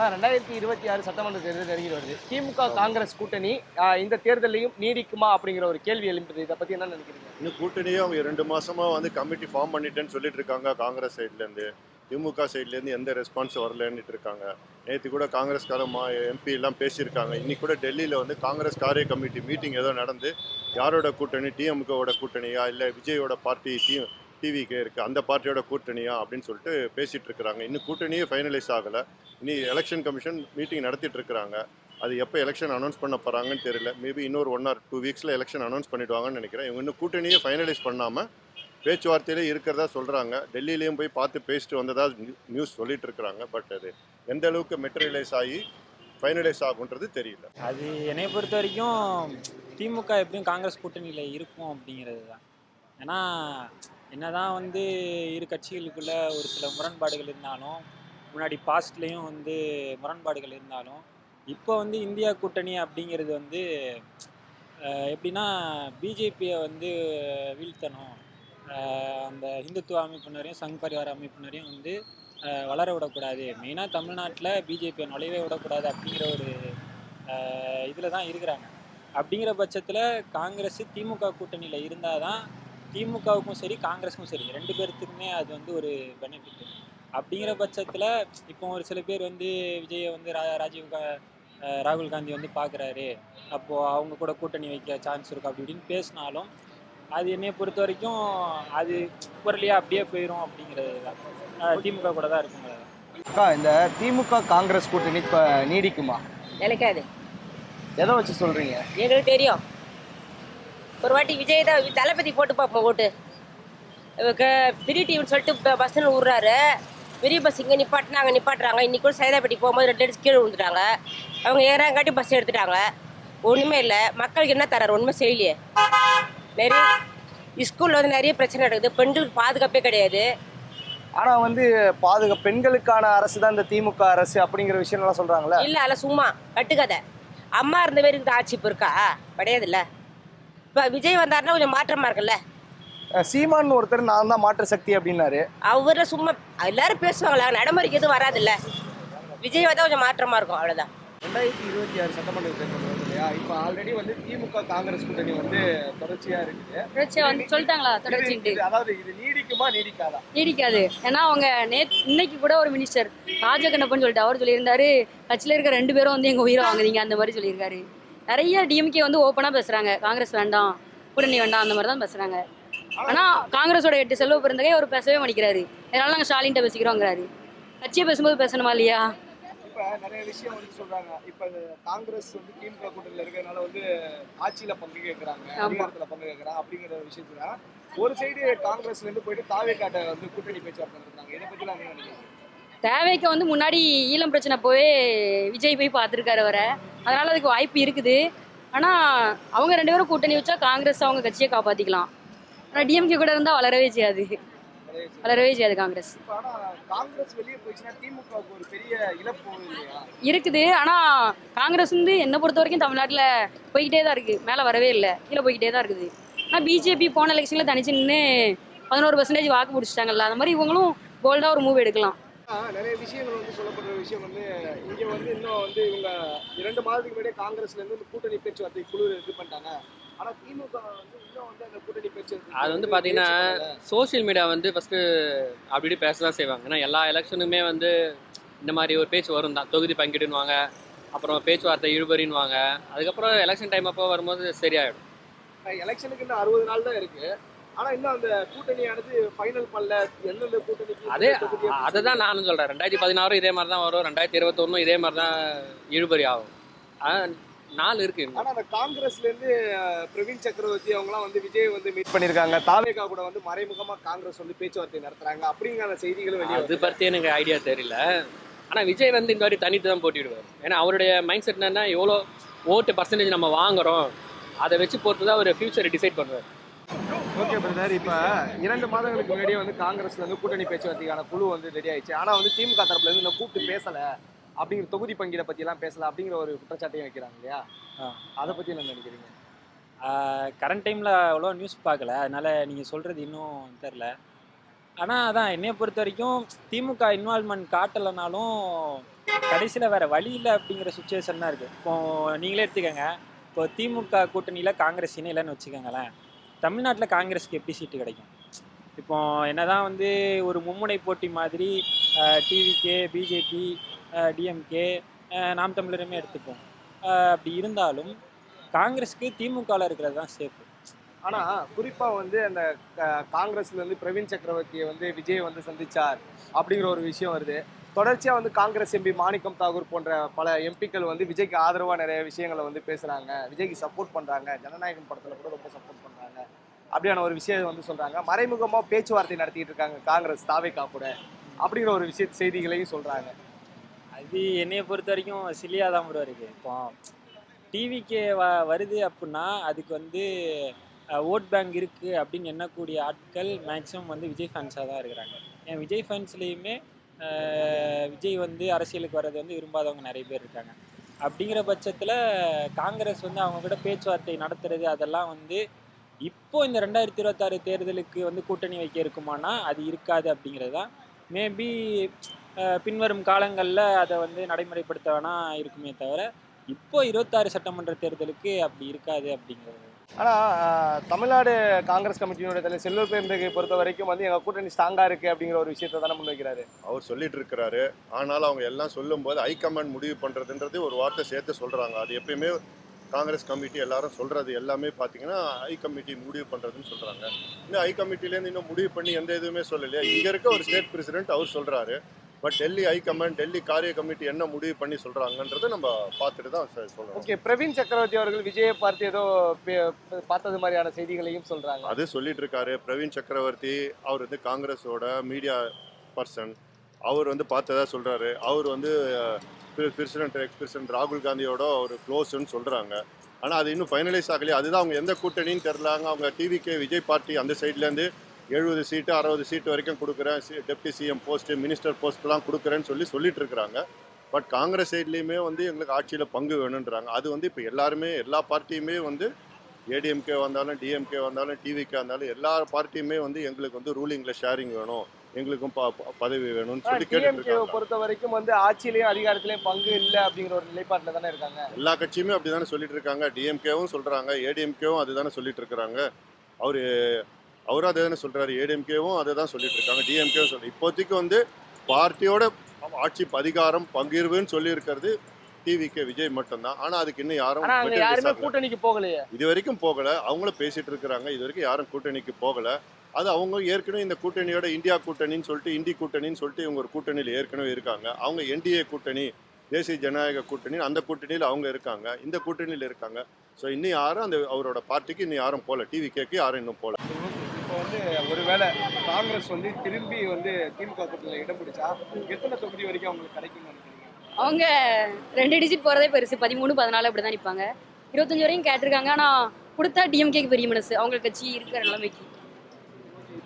ஆனால் ரெண்டாயிரத்தி இருபத்தி ஆறு சட்டமன்ற தேர்தல் நெருங்கி வருது. திமுக காங்கிரஸ் கூட்டணி இந்த தேர்தலையும் நீடிக்குமா அப்படிங்கிற ஒரு கேள்வி எழுப்புது இதை பத்தி என்ன நினைக்கிறீங்க? இன்னும் கூட்டணியே அவங்க ரெண்டு மாசமா வந்து கமிட்டி ஃபார்ம் பண்ணிட்டேன்னு சொல்லிட்டு இருக்காங்க. காங்கிரஸ் சைட்ல இருந்து திமுக சைட்ல இருந்து எந்த ரெஸ்பான்ஸ் வரலன்னுட்டு இருக்காங்க. நேற்று கூட காங்கிரஸ்கார மா எம்பி எல்லாம் பேசியிருக்காங்க. இன்னைக்கு கூட டெல்லியில வந்து காங்கிரஸ் காரிய கமிட்டி மீட்டிங் ஏதோ நடந்து யாரோட கூட்டணி? டிஎம்கோட கூட்டணியா? இல்லை விஜயோட பார்ட்டி டீம் டிவிக்கே இருக்குது அந்த பார்ட்டியோட கூட்டணியா அப்படின்னு சொல்லிட்டு பேசிகிட்டு இருக்கிறாங்க. இன்னும் கூட்டணியே ஃபைனலைஸ் ஆகலை. இனி எலெக்ஷன் கமிஷன் மீட்டிங் நடத்திட்டு இருக்கிறாங்க. அது எப்போ எலெக்ஷன் அனௌன்ஸ் பண்ண போகிறாங்கன்னு தெரியல. மேபி இன்னொரு ஒன் ஆர் டூ வீக்ஸில் எலெக்ஷன் அனௌன்ஸ் பண்ணிடுவாங்கன்னு நினைக்கிறேன். இவங்க இன்னும் கூட்டணியே ஃபைனலைஸ் பண்ணாமல் பேச்சுவார்த்தையிலே இருக்கிறதா சொல்கிறாங்க டெல்லியிலையும் போய் பார்த்து பேசிட்டு வந்ததா நியூஸ் சொல்லிட்டு இருக்கிறாங்க. பட் அது எந்த அளவுக்கு மெட்டீரியலைஸ் ஆகி ஃபைனலைஸ் ஆகுன்றது தெரியல. அது என்னை பொறுத்த வரைக்கும் திமுக எப்படியும் காங்கிரஸ் கூட்டணியில் இருக்கும் அப்படிங்கிறது தான் ஏன்னா என்னதான் வந்து இரு கட்சிகளுக்குள்ள ஒரு சில முரண்பாடுகள் இருந்தாலும் முன்னாடி பாஸ்ட்லேயும் வந்து முரண்பாடுகள் இருந்தாலும் இப்போ வந்து இந்தியா கூட்டணி அப்படிங்கிறது வந்து எப்படின்னா பிஜேபியை வந்து வீழ்த்தணும். அந்த இந்துத்துவ அமைப்பினரையும் சங் பரிவார அமைப்பினரையும் வந்து வளர விடக்கூடாது. மெயினாக தமிழ்நாட்டில் பிஜேபியை நுழையவே விடக்கூடாது அப்படிங்கிற ஒரு இதில் தான் இருக்கிறாங்க. அப்படிங்கிற பட்சத்தில் காங்கிரஸ் திமுக கூட்டணியில் இருந்தால் தான் திமுகவுக்கும் சரி காங்கிரஸுக்கும் சரி ரெண்டு பேர்த்துக்குமே அது வந்து ஒரு பெனிஃபிட் அப்படிங்கிற பட்சத்தில் இப்போ ஒரு சில பேர் வந்து விஜயை வந்து ரா ராஜீவ் கா ராகுல் காந்தி வந்து பார்க்குறாரு அப்போது அவங்க கூட கூட்டணி வைக்க சான்ஸ் இருக்கு? அப்படி இப்படின்னு பேசினாலும் அது என்னைய பொறுத்த வரைக்கும் அது பொருளியாக அப்படியே போயிடும் அப்படிங்கிறது தான். திமுக கூட தான் இருக்குங்க அக்கா இந்த திமுக காங்கிரஸ் கூட்டணி இப்போ நீடிக்குமா? நிலைக்காது எதை வச்சு சொல்றீங்க? எங்களுக்கு தெரியும். ஒரு வாட்டி விஜய் தான் தளபதி போட்டு பார்ப்போம் ஓட்டு. ஃப்ரீ டிவின்னு சொல்லிட்டு பஸ்ஸில் விட்றாரு பெரிய பஸ் இங்கே நிப்பாட்டினா அங்கே நிப்பாட்டுறாங்க. இன்னைக்கு கூட சைதாப்பேட்டி போகும்போது ரெண்டு அடிச்சு கீழே விழுந்துட்டாங்க. அவங்க ஏறாங்காட்டி பஸ் எடுத்துட்டாங்க. ஒன்றுமே இல்லை. மக்களுக்கு என்ன தராரு ஒன்றுமே செய்யலையே. நிறைய ஸ்கூலில் வந்து நிறைய பிரச்சனை நடக்குது. பெண்களுக்கு பாதுகாப்பே கிடையாது. ஆனா வந்து பாதுகா பெண்களுக்கான அரசு தான் இந்த திமுக அரசு அப்படிங்கிற விஷயம்லாம் சொல்றாங்களே இல்லை அதில் சும்மா. கட்டுக்கதை. அம்மா இருந்த மாரி இருக்குது ஆட்சி இப்போ இருக்கா? கிடையாதுல்ல. இப்போ விஜய் வந்தாருன்னா கொஞ்சம் மாற்றமாக இருக்குல்ல? சீமான் ஒருத்தர் நான் தான் மாற்று சக்தி அப்படின்னாரு. அவரை சும்மா எல்லாரும் பேசுவாங்களா நடைமுறைக்கு எதுவும் வராதுல்ல. விஜய் வந்தால் கொஞ்சம் மாற்றமாக இருக்கும் அவ்வளோதான் ரெண்டாயிரத்தி இருபத்தி ஆறு சட்டமன்ற தேர்தல் வருது இல்லையா? இப்போ ஆல்ரெடி வந்து திமுக காங்கிரஸ் கூட்டணி வந்து தொடர்ச்சியா இருக்குது. தொடர்ச்சியா வந்து சொல்லிட்டாங்களா? இது- அதாவது இது நீடிக்குமா நீடிக்காதா? நீடிக்காது. ஏன்னா அவங்க நே இன்னைக்கு கூட ஒரு மினிஸ்டர் ராஜகண்ணப்பன் சொல்லிட்டு அவர் சொல்லியிருந்தாரு. கட்சியில் இருக்க ரெண்டு பேரும் வந்து எங்க உயிரை வாங்குறீங்க அந்த மாதிரி சொல்லியிருக்காரு. நிறைய டிஎம்கே வந்து ஓப்பனாக பேசுறாங்க. காங்கிரஸ் வேண்டாம் கூட்டணி வேண்டாம் அந்த மாதிரி தான் பேசுறாங்க. ஆனா காங்கிரஸோட எட்டு செல்வ பிறந்தகை அவர் பேசவே மாட்டேங்கிறாரு. அதனால நாங்கள் ஸ்டாலின்ட்ட பேசிக்கிறோங்கிறாரு. கட்சியை பேசும்போது பேசணுமா இல்லையா? இப்ப நிறைய விஷயம் வந்து சொல்றாங்க. இப்ப காங்கிரஸ் வந்து திமுக கூட்டணியில இருக்கிறதுனால வந்து ஆட்சியில பங்கு கேட்கறாங்க. அதிகாரத்துல பங்கு கேட்கறாங்க அப்படிங்கிற விஷயத்துல ஒரு சைடு காங்கிரஸ்ல இருந்து போயிட்டு தாவே காட்ட வந்து கூட்டணி பேச்சுவார்த்தை நடத்துறாங்க இதை பத்தி நான் நினைக்கிறேன் தேவைக்கு வந்து முன்னாடி ஈழம் பிரச்சனை போய் விஜய் போய் பார்த்துருக்காரு வர அதனால அதுக்கு வாய்ப்பு இருக்குது. ஆனால் அவங்க ரெண்டு பேரும் கூட்டணி வச்சா காங்கிரஸ் அவங்க கட்சியை காப்பாற்றிக்கலாம் ஆனால் டிஎம்கே கூட இருந்தால் வளரவே செய்யாது. வளரவே செய்யாது காங்கிரஸ். இருக்குது. ஆனால் காங்கிரஸ் வந்து என்னை பொறுத்த வரைக்கும் தமிழ்நாட்டில் போய்கிட்டே தான் இருக்குது மேலே வரவே இல்லை. கீழே போய்கிட்டே தான் இருக்குது. ஆனால் பிஜேபி போன எலெக்ஷனில் தனிச்சு நின்று பதினோரு பர்சன்டேஜ் வாக்கு பிடிச்சிட்டாங்கல்ல. அந்த மாதிரி இவங்களும் போல்டாக ஒரு மூவ் எடுக்கலாம். நிறைய விஷயங்கள் வந்து சொல்லப்படுற விஷயம் வந்து இங்க வந்து இன்னும் வந்து இவங்க இரண்டு மாதத்துக்கு முன்னாடியே காங்கிரஸ்ல இருந்து இந்த கூட்டணி பேச்சுவார்த்தை குழு இது பண்ணிட்டாங்க. ஆனா திமுக வந்து இன்னும் வந்து அந்த கூட்டணி பேச்சுவார்த்தை அது வந்து பார்த்தீங்கன்னா சோஷியல் மீடியா வந்து ஃபஸ்ட்டு அப்படி பேச தான் செய்வாங்க. ஏன்னா எல்லா எலெக்ஷனுமே வந்து இந்த மாதிரி ஒரு பேச்சு வரும் தான் தொகுதி பங்கிடுன்னுவாங்க அப்புறம் பேச்சுவார்த்தை இழுபறின்னுவாங்க. அதுக்கப்புறம் எலெக்ஷன் டைம் அப்போ வரும்போது சரியாயிடும். எலெக்ஷனுக்கு இன்னும் அறுபது நாள் தான் இருக்கு. ஆனா இன்னும் அந்த கூட்டணியானது ஃபைனல் பண்ணல. எந்தெந்த கூட்டணிக்கு அதே அதை தான் நானும் சொல்கிறேன் ரெண்டாயிரத்தி பதினாறும் இதே மாதிரி தான் வரும். ரெண்டாயிரத்தி இருபத்தொன்னும் இதே மாதிரி தான் இழுபறி ஆகும். நாள் இருக்கு. ஆனா அந்த காங்கிரஸ்ல இருந்து பிரவீன் சக்கரவர்த்தி அவங்கலாம் வந்து விஜய் வந்து மீட் பண்ணிருக்காங்க தாவேகா கூட வந்து மறைமுகமா காங்கிரஸ் வந்து பேச்சுவார்த்தை நடத்துறாங்க. அப்படிங்கிற செய்திகளும் வெளியே அது பற்றி எனக்கு ஐடியா தெரியல. ஆனால் விஜய் வந்து இந்த மாதிரி தனித்து தான் போட்டிடுவார் ஏன்னா அவருடைய மைண்ட் செட் என்னன்னா எவ்வளோ ஓட்டு பர்சன்டேஜ் நம்ம வாங்குறோம் அதை வச்சு பொறுத்து தான் அவர் ஃபியூச்சரை டிசைட் பண்ணுவார். ஓகே பிரதர் இப்ப இரண்டு மாதங்களுக்கு முன்னாடியே வந்து காங்கிரஸ்ல இருந்து கூட்டணி பேச்சுவார்த்தைக்கான குழு வந்து ரெடி ஆயிடுச்சு. ஆனா வந்து திமுக தரப்புல இருந்து கூப்பிட்டு பேசல. அப்படிங்கிற தொகுதி பங்கீட பத்தி எல்லாம் பேசல அப்படிங்கிற ஒரு குற்றச்சாட்டையும் வைக்கிறாங்க இல்லையா. அதை பத்தி என்ன நினைக்கிறீங்க? கரண்ட் டைமில் அவ்வளோ நியூஸ் பார்க்கல. அதனால் நீங்கள் சொல்கிறது இன்னும் தெரில ஆனால் அதான் என்னைய பொறுத்த வரைக்கும் திமுக இன்வால்மெண்ட் காட்டலைனாலும் கடைசியில் வேற வழி இல்லை அப்படிங்கிற சுச்சுவேஷன் தான் இருக்குது இப்போ நீங்களே எடுத்துக்கோங்க. இப்போ திமுக கூட்டணியில் காங்கிரஸ் இணையிலன்னு வச்சுக்கோங்களேன். தமிழ்நாட்டில் காங்கிரஸ்க்கு எப்படி சீட்டு கிடைக்கும்? இப்போ என்னதான் வந்து ஒரு மும்முனை போட்டி மாதிரி டிவிகே பிஜேபி டிஎம்கே நாம் தமிழருமே எடுத்துப்போம். அப்படி இருந்தாலும் காங்கிரஸ்க்கு திமுகவில் இருக்கிறது தான் சேஃபு ஆனால் குறிப்பாக வந்து அந்த க- பிரவீன் சக்கரவர்த்தியை வந்து விஜய் வந்து சந்திச்சார் அப்படிங்கிற ஒரு விஷயம் வருது. தொடர்ச்சியாக வந்து காங்கிரஸ் எம்பி மாணிக்கம் தாகூர் போன்ற பல எம்பிக்கள் வந்து விஜய்க்கு ஆதரவாக நிறைய விஷயங்களை வந்து பேசுகிறாங்க விஜய்க்கு சப்போர்ட் பண்ணுறாங்க ஜனநாயகம் படத்தில் கூட ரொம்ப சப்போர்ட் அப்படியான ஒரு விஷயம் வந்து சொல்றாங்க. மறைமுகமா பேச்சுவார்த்தை நடத்திட்டு இருக்காங்க காங்கிரஸ் தாவேக்கா கூட. அப்படிங்கிற ஒரு விஷய செய்திகளையும் சொல்றாங்க. அது என்னைய பொறுத்த வரைக்கும் சிலியா தான் ப்ரோ இருக்குது இப்போ டிவிக்கு வ வருது அப்படின்னா அதுக்கு வந்து ஓட் பேங்க் இருக்குது அப்படின்னு எண்ணக்கூடிய ஆட்கள் மேக்ஸிமம் வந்து விஜய் ஃபேன்ஸாக தான் இருக்கிறாங்க. ஏன் விஜய் ஃபேன்ஸ்லேயுமே விஜய் வந்து அரசியலுக்கு வர்றது வந்து விரும்பாதவங்க நிறைய பேர் இருக்காங்க. அப்படிங்கிற பட்சத்தில் காங்கிரஸ் வந்து அவங்க கூட பேச்சுவார்த்தை நடத்துறது அதெல்லாம் வந்து இப்போ இந்த ரெண்டாயிரத்தி இருபத்தாறு தேர்தலுக்கு வந்து கூட்டணி வைக்க இருக்குமானா அது இருக்காது அப்படிங்கிறது தான். மேபி பின்வரும் காலங்களில் அதை வந்து நடைமுறைப்படுத்த வேணா இருக்குமே தவிர இப்போ இருபத்தாறு சட்டமன்ற தேர்தலுக்கு அப்படி இருக்காது அப்படிங்கிறது. ஆனா ஆஹ், தமிழ்நாடு காங்கிரஸ் கமிட்டியினுடைய தலைவர் செல்வ பெருந்தகை பொறுத்த வரைக்கும் வந்து எங்க கூட்டணி ஸ்ட்ராங்கா இருக்கு அப்படிங்கிற ஒரு விஷயத்தை தானே முன்வைக்கிறாரு அவர் சொல்லிட்டு இருக்கிறாரு. ஆனாலும் அவங்க எல்லாம் சொல்லும்போது ஹைகமாண்ட் முடிவு பண்றதுன்றது ஒரு வார்த்தை சேர்த்து சொல்றாங்க. அது எப்பயுமே காங்கிரஸ் கமிட்டி எல்லாரும் சொல்றது எல்லாமே பார்த்தீங்கன்னா ஹை கமிட்டி முடிவு பண்றதுன்னு சொல்றாங்க. இன்னும் ஹை கமிட்டிலேருந்து இன்னும் முடிவு பண்ணி எந்த இதுவுமே சொல்லலையா? இங்க இருக்க ஒரு ஸ்டேட் பிரசிடென்ட் அவர் சொல்றாரு. But Delhi high command Delhi காரிய கமிட்டி என்ன முடிவு பண்ணி சொல்றாங்கன்றதை நம்ம பார்த்துட்டு தான் சொ- சொல்றோம் ஓகே பிரவீன் சக்கரவர்த்தி அவர்கள் விஜயை பார்த்து ஏதோ பார்த்தது மாதிரியான செய்திகளையும் சொல்றாங்க. அது சொல்லிட்டு இருக்காரு. பிரவீன் சக்கரவர்த்தி அவர் வந்து காங்கிரஸோட மீடியா பர்சன் அவர் வந்து பார்த்ததா சொல்கிறாரு அவர் வந்து பிரசிடென்ட் எக்ஸ் பிரசிடென்ட் ராகுல் காந்தியோட ஒரு க்ளோஸ்ன்னு சொல்கிறாங்க ஆனால் அது இன்னும் ஃபைனலைஸ் ஆகலையே. அதுதான் அவங்க எந்த கூட்டணின்னு தெரிலாங்க அவங்க டிவிகே விஜய் பார்ட்டி அந்த சைட்லேருந்து எழுபது சீட்டு அறுபது சீட்டு வரைக்கும் கொடுக்குறேன். டெப்டி சிஎம் போஸ்ட்டு மினிஸ்டர் போஸ்ட்லாம் கொடுக்குறேன்னு சொல்லி சொல்லிட்டு இருக்கிறாங்க பட் காங்கிரஸ் சைட்லேயுமே வந்து எங்களுக்கு ஆட்சியில் பங்கு வேணுன்றாங்க அது வந்து இப்போ எல்லாருமே எல்லா பார்ட்டியுமே வந்து ஏடிஎம்கே வந்தாலும் டிஎம்கே வந்தாலும் டிவிகே வந்தாலும் எல்லா பார்ட்டியுமே வந்து எங்களுக்கு வந்து ரூலிங்கில் ஷேரிங் வேணும். எங்களுக்கும் பதவி வேணும்னு சொல்லி இருக்காங்க. பொறுத்த வரைக்கும் வந்து ஆட்சியிலையும் அதிகாரத்திலையும் பங்கு இல்லை அப்படிங்கிற ஒரு நிலைப்பாட்டில் தானே இருக்காங்க? எல்லா கட்சியுமே அப்படி தானே சொல்லிட்டு இருக்காங்க. டிஎம்கேவும் சொல்றாங்க ஏடிஎம்கேவும் அதுதானே சொல்லிட்டு இருக்கிறாங்க அவரு அவரும் அதே தானே சொல்றாரு ஏடிஎம்கேவும் அதை தான் சொல்லிட்டு இருக்காங்க. டிஎம்கேவும் சொல்லி இப்போதைக்கு வந்து பார்ட்டியோட ஆட்சி அதிகாரம் பகிர்வுன்னு சொல்லி இருக்கிறது டிவிகே விஜய் மட்டும்தான். ஆனா அதுக்கு இன்னும் யாரும் யாருமே. கூட்டணிக்கு போகலையே. இது வரைக்கும் போகல. அவங்களும் பேசிட்டு இருக்கிறாங்க. இது வரைக்கும் யாரும் கூட்டணிக்கு போகல. அது அவங்க ஏற்கனவே இந்த கூட்டணியோட இந்தியா கூட்டணின்னு சொல்லிட்டு இந்தி கூட்டணின்னு சொல்லிட்டு இவங்க ஒரு கூட்டணியில் ஏற்கனவே இருக்காங்க. அவங்க என்டிஏ கூட்டணி தேசிய ஜனநாயக கூட்டணி அந்த கூட்டணியில் அவங்க இருக்காங்க. இந்த கூட்டணியில் இருக்காங்க. ஸோ இன்னும் யாரும் அந்த அவரோட பார்ட்டிக்கு இன்னும் யாரும் போகல டிவி கேக்கு யாரும் இன்னும் போகல இப்போ வந்து ஒருவேளை காங்கிரஸ் வந்து திரும்பி வந்து திமுக கூட்டணியில் இடம் பிடிச்சா எத்தனை தொகுதி வரைக்கும் அவங்களுக்கு கிடைக்கும்னு நினைக்கிறீங்க? அவங்க ரெண்டு டிஜிட் போகிறதே பெருசு. பதிமூணு பதினாலு அப்படி தான் நிற்பாங்க இருபத்தஞ்சு வரையும் கேட்டிருக்காங்க. ஆனால் கொடுத்தா டிஎம்கேக்கு பெரிய மனசு. அவங்க கட்சி இருக்கிற நிலைமைக்கு.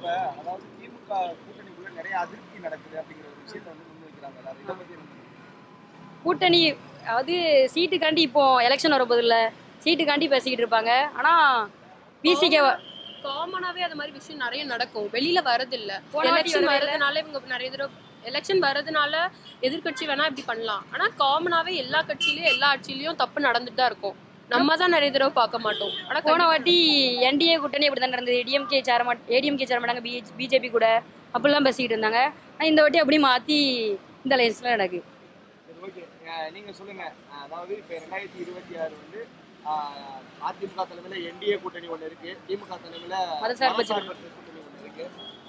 இப்போ அதாவது திமுக கூட்டணிக்குள்ள நிறைய அதிருப்தி நடக்குது அப்படிங்கிற ஒரு விஷயத்தை வந்து முன்வைக்கிறாங்க எல்லாரும். இதை பத்தி? கூட்டணி அதாவது சீட்டுக்காண்டி இப்போ எலெக்ஷன் வரப்போதில்ல சீட்டுக்காண்டி பேசிக்கிட்டு இருப்பாங்க. ஆனால் பிசிகே காமனாவே அது மாதிரி விஷயம் நிறைய நடக்கும். வெளியில வரதில்ல. எலெக்ஷன் இல்ல. வரதுனால இவங்க நிறைய தடவை எலெக்ஷன் வரதுனால எதிர்க்கட்சி வேணா இப்படி பண்ணலாம். ஆனா காமனாவே எல்லா கட்சியிலயும் எல்லா ஆட்சியிலயும் தப்பு நடந்துட்டு தான் இருக்கும். நம்ம தான் நிறைய தடவை பார்க்க மாட்டோம். ஆனா போன வாட்டி என்டிஏ கூட்டணி அப்படி தான் நடந்தது. டிஎம்கே சேர மாட் ஏடிஎம்கே சேர மாட்டாங்க. பிஜேபி கூட அப்படிலாம் பேசிக்கிட்டு இருந்தாங்க. ஆனால் இந்த வாட்டி அப்படி மாற்றி இந்த லைன்ஸ்லாம் நடக்கு. நீங்க சொல்லுங்க. அதாவது இப்போ ரெண்டாயிரத்தி இருபத்தி ஆறு வந்து அதிமுக தலைமையில என்டிஏ கூட்டணி ஒன்று இருக்கு. திமுக தலைமையில மதசார்பற்ற கூட்டணி ஒன்று இருக்கு.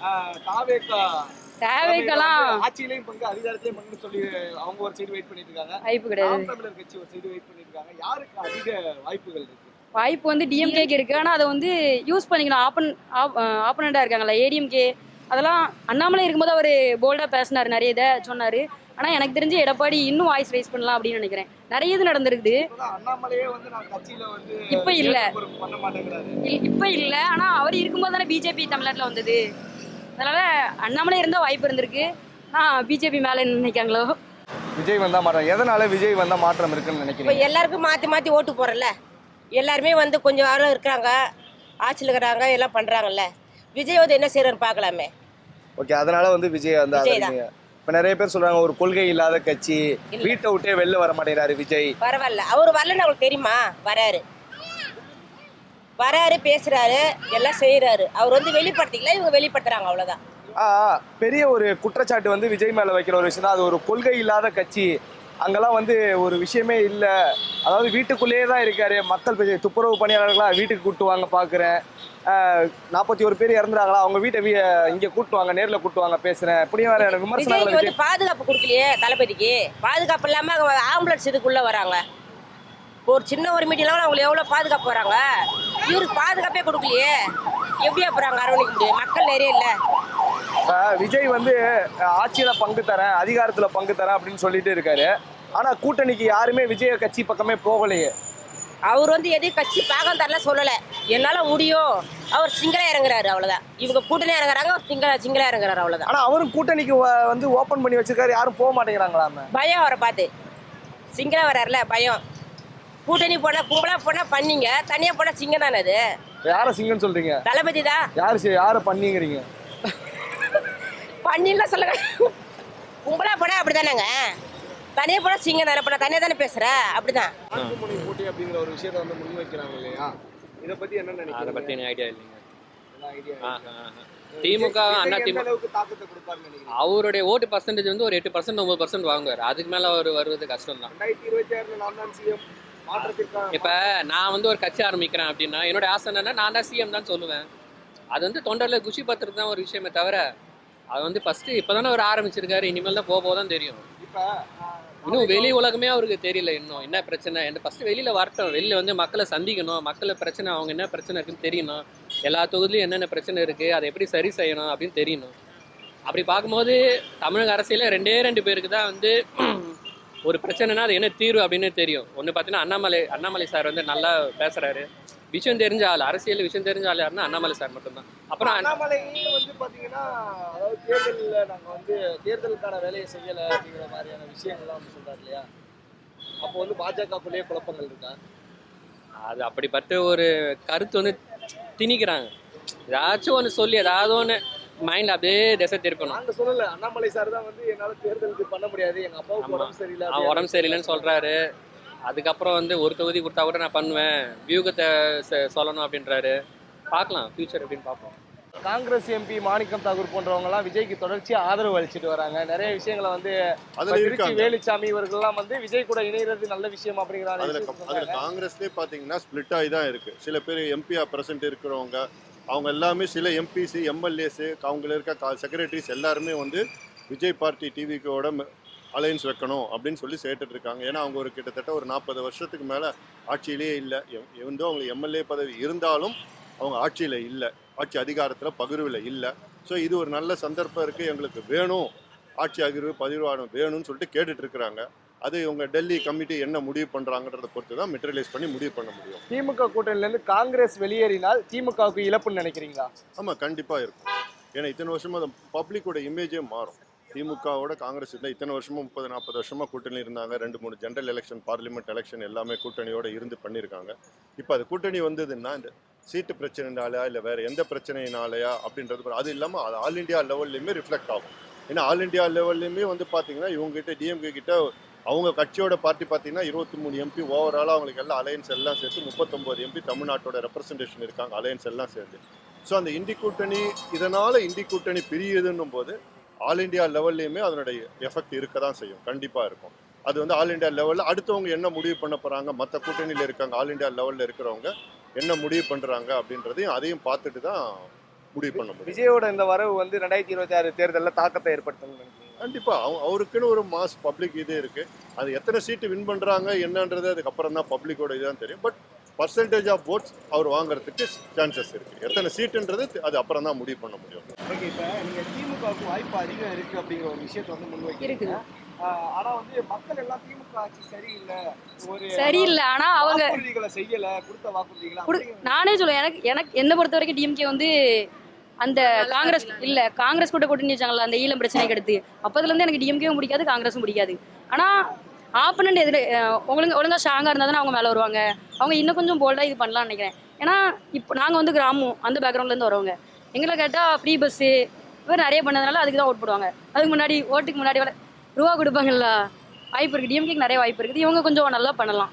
அஹ், தாவேகா தேவைக்கெல்லாம் ஆட்சியிலையும் பங்கு அதிகாரத்திலையும் பங்கு சொல்லி அவங்க ஒரு சைடு வெயிட் பண்ணிட்டு இருக்காங்க. வாய்ப்பு கிடையாது. தமிழர் கட்சி ஒரு சைடு வெயிட் பண்ணிட்டு இருக்காங்க. யாருக்கு அதிக வாய்ப்புகள் இருக்கு? வாய்ப்பு வந்து டிஎம்கேக்கு இருக்கு. ஆனால் அதை வந்து யூஸ் பண்ணிக்கணும். ஆப்பன் ஆப்பனண்டாக இருக்காங்கல்ல ஏடிஎம்கே அதெல்லாம் அண்ணாமலை இருக்கும்போது அவர் போல்டாக பேசினார். நிறைய இதை சொன்னார். ஆனால் எனக்கு தெரிஞ்சு எடப்பாடி இன்னும் வாய்ஸ் ரைஸ் பண்ணலாம் அப்படின்னு நினைக்கிறேன். நிறைய இது நடந்திருக்குது. இப்பதான் அண்ணாமலையே வந்து நான் கட்சியில வந்து இப்ப இல்ல. இப்போ இல்லை. ஆனால் அவர் இருக்கும்போது தானே பிஜேபி தமிழ்நாட்டில் வந்தது. அதனால் அண்ணாமலை இருந்தால் வாய்ப்பு இருந்திருக்கு. ஆனால் பிஜேபி மேலே நினைக்காங்களோ விஜய் வந்தா மாற்றம் எதனால விஜய் வந்தா மாற்றம் இருக்குன்னு இப்போ நினைக்கிறீங்க எல்லாருக்கும் மாற்றி மாற்றி ஓட்டு போகிறல்ல எல்லாருமே வந்து கொஞ்சம் ஆளும் இருக்கிறாங்க. ஆட்சியில் இருக்கிறாங்க எல்லாம் பண்ணுறாங்கல்ல விஜய் வந்து என்ன செய்கிறான்னு பார்க்கலாமே. ஓகே அதனால வந்து விஜய் வந்து விஜய் தான். ஆதரிங்க இப்ப நிறைய பேர் சொல்றாங்க ஒரு கொள்கை இல்லாத கட்சி. வீட்டை விட்டே வெளில வர மாட்டேங்கிறாரு விஜய். பரவாயில்ல. அவர் வரலன்னு அவங்களுக்கு தெரியுமா? வராரு. வராரு பேசுறாரு எல்லாம் செய்யறாரு அவர் வந்து வெளிப்படுத்திக்கல இவங்க வெளிப்படுத்துறாங்க அவ்வளவுதான். பெரிய ஒரு குற்றச்சாட்டு வந்து விஜய் மேல வைக்கிற ஒரு விஷயம் தான் அது ஒரு கொள்கை இல்லாத கட்சி. அங்கெல்லாம் வந்து ஒரு விஷயமே இல்லை. அதாவது வீட்டுக்குள்ளேயே தான் இருக்காரு. மக்கள் பெரிய துப்புரவு பணியாளர்களா வீட்டுக்கு கூட்டு வாங்க பார்க்குறேன் நாற்பத்தி ஒரு பேர் இறந்துறாங்களா அவங்க வீட்டை இங்கே கூட்டு வாங்க நேரில் கூட்டு வாங்க பேசுறேன். இப்படியும் வேற விமர்சனங்களை பாதுகாப்பு கொடுக்கலையே தளபதிக்கு? பாதுகாப்பு இல்லாம அவங்க ஆம்புலன்ஸ் இதுக்குள்ள வராங்க. ஒரு சின்ன ஒரு மீட்டிங்லாம் அவங்களுக்கு எவ்வளவு பாதுகாப்பு வராங்க? இவருக்கு பாதுகாப்பே கொடுக்கலையே. எப்படி அப்புறம் அரவணைக்க முடியும்? மக்கள் நிறைய இல்லை. விஜய் வந்து ஆட்சியில பங்கு தரேன் அதிகாரத்துல பங்கு தரேன் அப்படின்னு சொல்லிட்டு இருக்காரு. ஆனா கூட்டணிக்கு யாருமே விஜய கட்சி பக்கமே போகலையே. அவர் வந்து எதையும் கட்சி பாகம் தரல சொல்லல. என்னால முடியும். அவர் சிங்களா இறங்குறாரு அவ்வளவுதான். இவங்க கூட்டணி இறங்குறாங்க அவர் சிங்களா சிங்களா இறங்குறாரு அவ்வளவுதான். ஆனா அவரும் கூட்டணிக்கு வந்து ஓபன் பண்ணி வச்சிருக்காரு யாரும் போக மாட்டேங்கிறாங்களாமே? பயம் அவரை பார்த்து. சிங்களா வராருல பயம். கூட்டணி போனா கும்பலா போனா பண்ணீங்க தனியா போனா சிங்கம் தானே அது? யார சிங்கன்னு சொல்றீங்க? தளபதி தான். யாரு சி- யார பண்ணீங்கிறீங்க? பண்ணிலாம் சொல்லுங்க. கும்பலா போனா அப்படிதானேங்க. தனியா போனா சிங்கம் தானே போனா தனியா தானே பேசுற? அப்படிதான். நான்குமுனை போட்டி அப்படிங்கிற ஒரு விஷயத்தை வந்து முன்வைக்கிறாங்க இல்லையா? இத பத்தி என்ன அதை நினைக்கிறீங்க பற்றி எனக்கு ஐடியா இல்லைங்க. என்ன idea? ஆ, இருக்கு? ஆ, ஆ. திமுக அண்ணா எந்த திமுக. அளவுக்கு தாக்கத்தை கொடுப்பாருன்னு நினைக்கிறீங்க? அவருடைய ஓட்டு பர்சன்டேஜ் வந்து ஒரு எட்டு பர்சன்ட் ஒன்பது பர்சன்ட் வாங்குவார். அதுக்கு மேலே அவர் வருவது கஷ்டம் தான் ரெண்டாயிரத்தி இருபத்தி ஆறுல நான் தான் சிஎம் மாற்றத்திற்கான இப்போ நான் வந்து ஒரு கட்சி ஆரம்பிக்கிறேன் அப்படின்னா என்னோட ஆசை என்னன்னா நான் தான் சிஎம் தான் சொல்லுவேன். அது வந்து தொண்டரில் குஷி பத்துறது தான் ஒரு விஷயமே தவிர அது வந்து ஃபஸ்ட்டு இப்போ தானே அவர் ஆரம்பிச்சிருக்காரு இனிமேல் தான் போக போக தான் தெரியும். இன்னும் வெளி உலகமே அவருக்கு தெரியல இன்னும். என்ன பிரச்சனை? என்ன ஃபர்ஸ்ட் வெளியில வரட்டும். வெளியில வந்து மக்களை சந்திக்கணும். மக்களை பிரச்சனை அவங்க என்ன பிரச்சனை இருக்குன்னு தெரியணும். எல்லா தொகுதியிலும் என்னென்ன பிரச்சனை இருக்கு அதை எப்படி சரி செய்யணும் அப்படின்னு தெரியணும். அப்படி பார்க்கும்போது தமிழக அரசியல ரெண்டே ரெண்டு பேருக்கு தான் வந்து ஒரு பிரச்சனைனா அது என்ன தீர்வு அப்படின்னு தெரியும். ஒன்று பார்த்தீங்கன்னா அண்ணாமலை அண்ணாமலை சார் வந்து நல்லா பேசுறாரு. விஷயம் தெரிஞ்ச ஆள் அரசியல் விஷயம் தெரிஞ்ச ஆள் யாருன்னா அண்ணாமலை சார் மட்டும்தான். அப்புறம் அண்ணா- அண்ணாமலையே வந்து பாத்தீங்கன்னா அதாவது தேர்தல்ல நாங்க வந்து தேர்தலுக்கான வேலையை செய்யல அப்படிங்கிற மாதிரியான விஷயங்கள்லாம் வந்து சொல்றாரு இல்லையா? அப்போ வந்து பாஜகக்குள்ளேயே குழப்பங்கள் இருக்கா? அது அப்படிப்பட்ட ஒரு கருத்து வந்து திணிக்கிறாங்க. ஏதாச்சும் ஒன்று சொல்லி ஏதாவது ஒன்று மைண்ட் அப்படியே திசை திருப்பணும் நாங்க சொல்லல அண்ணாமலை சார் தான் வந்து என்னால தேர்தலுக்கு பண்ண முடியாது. எங்க அப்பாவுக்கு. உடம்பு சரியில்லை அவன் உடம்பு சரியில்லைன்னு சொல்றாரு. அதுக்கப்புறம் வந்து ஒரு தொகுதி கொடுத்தா கூட நான் பண்ணுவேன். வியூகத்தை சொல்லணும் அப்படின்றாரு. பார்க்கலாம் ஃபியூச்சர் எப்படின்னு பார்ப்போம். காங்கிரஸ் எம்பி மாணிக்கம் தாகூர் போன்றவங்க எல்லாம் விஜய்க்கு தொடர்ச்சியா ஆதரவு அளிச்சிட்டு வராங்க. நிறைய விஷயங்களை வந்து அதுல திருச்சி வேலுச்சாமி இவர்கள்லாம் வந்து விஜய் கூட இணைகிறது நல்ல விஷயம் அப்படிங்கிற அதுல காங்கிரஸ்லயே பாத்தீங்கன்னா ஸ்பிளிட் ஆகி தான் இருக்கு. சில பேர் எம்பியா பிரசன்ட் இருக்கிறவங்க அவங்க எல்லாமே சில எம்பிசி எம்எல்ஏஸு அவங்கள இருக்க செக்ரட்டரிஸ் எல்லாருமே வந்து விஜய் பார்ட்டி டிவிக்கோட அலையன்ஸ் வைக்கணும் அப்படின்னு சொல்லி சேர்த்துட்டு இருக்காங்க ஏன்னா அவங்க ஒரு கிட்டத்தட்ட ஒரு நாற்பது வருஷத்துக்கு மேலே ஆட்சியிலேயே இல்லை. எந்தோ அவங்களுக்கு எம்எல்ஏ பதவி இருந்தாலும் அவங்க ஆட்சியில் இல்லை. ஆட்சி அதிகாரத்தில் பகிர்வில் இல்லை. ஸோ இது ஒரு நல்ல சந்தர்ப்பம் இருக்குது எங்களுக்கு வேணும். ஆட்சி அதிர்வு பதிர்வாடம் வேணும்னு சொல்லிட்டு கேட்டுட்ருக்குறாங்க. அது இவங்க டெல்லி கமிட்டி என்ன முடிவு பண்றாங்கன்றத பொறுத்து தான் மெட்டீரியலைஸ் பண்ணி முடிவு பண்ண முடியும். திமுக கூட்டணியில இருந்து காங்கிரஸ் வெளியேறினால் திமுகவுக்கு இழப்புன்னு நினைக்கிறீங்களா? ஆமா கண்டிப்பா இருக்கும். ஏன்னா இத்தனை வருஷமா அந்த பப்ளிக்கோட இமேஜே மாறும். திமுகவோட காங்கிரஸ் இல்லை இத்தனை வருஷமா முப்பது நாற்பது வருஷமா கூட்டணி இருந்தாங்க. ரெண்டு மூணு ஜெனரல் எலெக்ஷன் பார்லிமெண்ட் எலெக்ஷன் எல்லாமே கூட்டணியோட இருந்து பண்ணியிருக்காங்க. இப்போ அது கூட்டணி வந்ததுன்னா இந்த சீட்டு பிரச்சனைனாலயா இல்லை வேற எந்த பிரச்சனையினாலயா அப்படின்றது. அது இல்லாமல் அது ஆல் இந்தியா லெவல்லையுமே ரிஃப்ளெக்ட் ஆகும். ஏன்னா ஆல் இந்தியா லெவல்லையுமே வந்து பார்த்தீங்கன்னா இவங்ககிட்ட டிஎம்கே கிட்ட அவங்க கட்சியோட பார்ட்டி பார்த்தீங்கன்னா இருபத்தி மூணு எம்பி ஓவராலாக அவங்களுக்கு எல்லாம் அலையன்ஸ் எல்லாம் சேர்த்து முப்பத்தொம்போது எம்பி தமிழ்நாட்டோட ரெப்ரசன்டேஷன் இருக்காங்க. அலையன்ஸ் எல்லாம் சேர்த்து ஸோ அந்த இந்தி கூட்டணி இதனால் இந்தி கூட்டணி பிரியுதுன்னும் போது ஆல் இந்தியா லெவல்லையுமே அதனுடைய எஃபெக்ட் இருக்க தான் செய்யும். கண்டிப்பாக இருக்கும். அது வந்து ஆல் இந்தியா லெவலில் அடுத்தவங்க என்ன முடிவு பண்ண போகிறாங்க மற்ற கூட்டணியில் இருக்காங்க ஆல் இந்தியா லெவலில் இருக்கிறவங்க என்ன முடிவு பண்ணுறாங்க அப்படின்றதையும் அதையும் பார்த்துட்டு தான் முடிவு பண்ண முடியும். விஜயோட இந்த வரவு வந்து ரெண்டாயிரத்தி இருபத்தி ஆறு தேர்தலில் தாக்கத்தை ஏற்படுத்தணும்னு நினைக்கிறீங்க? கண்டிப்பாக அவங்க அவருக்குன்னு ஒரு மாஸ் பப்ளிக் இது இருக்குது அது எத்தனை சீட்டு வின் பண்ணுறாங்க என்னன்றது அதுக்கப்புறம் தான் பப்ளிக்கோட இதுதான் தெரியும். பட் பர்சன்டேஜ் ஆஃப் votes அவர் வாங்குறதுக்கு சான்சஸ் இருக்குது எத்தனை சீட்டுன்றது அது அப்புறம் தான் முடிவு பண்ண முடியும். ஓகே இப்போ நீங்க திமுகவுக்கு வாய்ப்பு அதிகம் இருக்கு அப்படிங்கிற ஒரு விஷயத்தை வந்து முன்வைக்கிறீங்க. இருக்குது. ஆனா வந்து மக்கள் எல்லாம் திமுக ஆட்சி சரியில்லை. ஒரு சரியில்லை. ஆனா அவங்க செய்யல கொடுத்த வாக்குறுதிகளை நானே சொல்லுவேன் எனக்கு எனக்கு என்னை பொறுத்த வரைக்கும் டிஎம்கே வந்து அந்த காங்கிரஸ் இல்ல காங்கிரஸ் கூட கூட்டணி வச்சாங்களா அந்த ஈழம் பிரச்சனைக்கு அடுத்து. அப்பதுல இருந்து எனக்கு டிஎம்கேவும் பிடிக்காது காங்கிரஸும் பிடிக்காது. ஆனா ஆப்பனண்ட் எதிர ஒழுங்கு ஒழுங்கா ஸ்ட்ராங்கா இருந்தா தான் அவங்க மேல வருவாங்க. அவங்க இன்னும் கொஞ்சம் போல்டா இது பண்ணலாம்னு நினைக்கிறேன். ஏன்னா இப்போ நாங்கள் வந்து கிராமம் அந்த பேக்ரவுண்ட்ல இருந்து வரவங்க எங்களை கேட்டால் ஃப்ரீ பஸ்ஸு இவர் நிறைய பண்ணதுனால அதுக்கு தான் ஓட் போடுவாங்க. அதுக்கு முன்னாடி ஓட்டுக்கு முன்னாடி ரூபா கொடுப்பாங்கல்ல வாய்ப்பு இருக்குது டிஎம்கேக்கு நிறைய வாய்ப்பு இருக்குது. இவங்க கொஞ்சம் நல்லா பண்ணலாம்.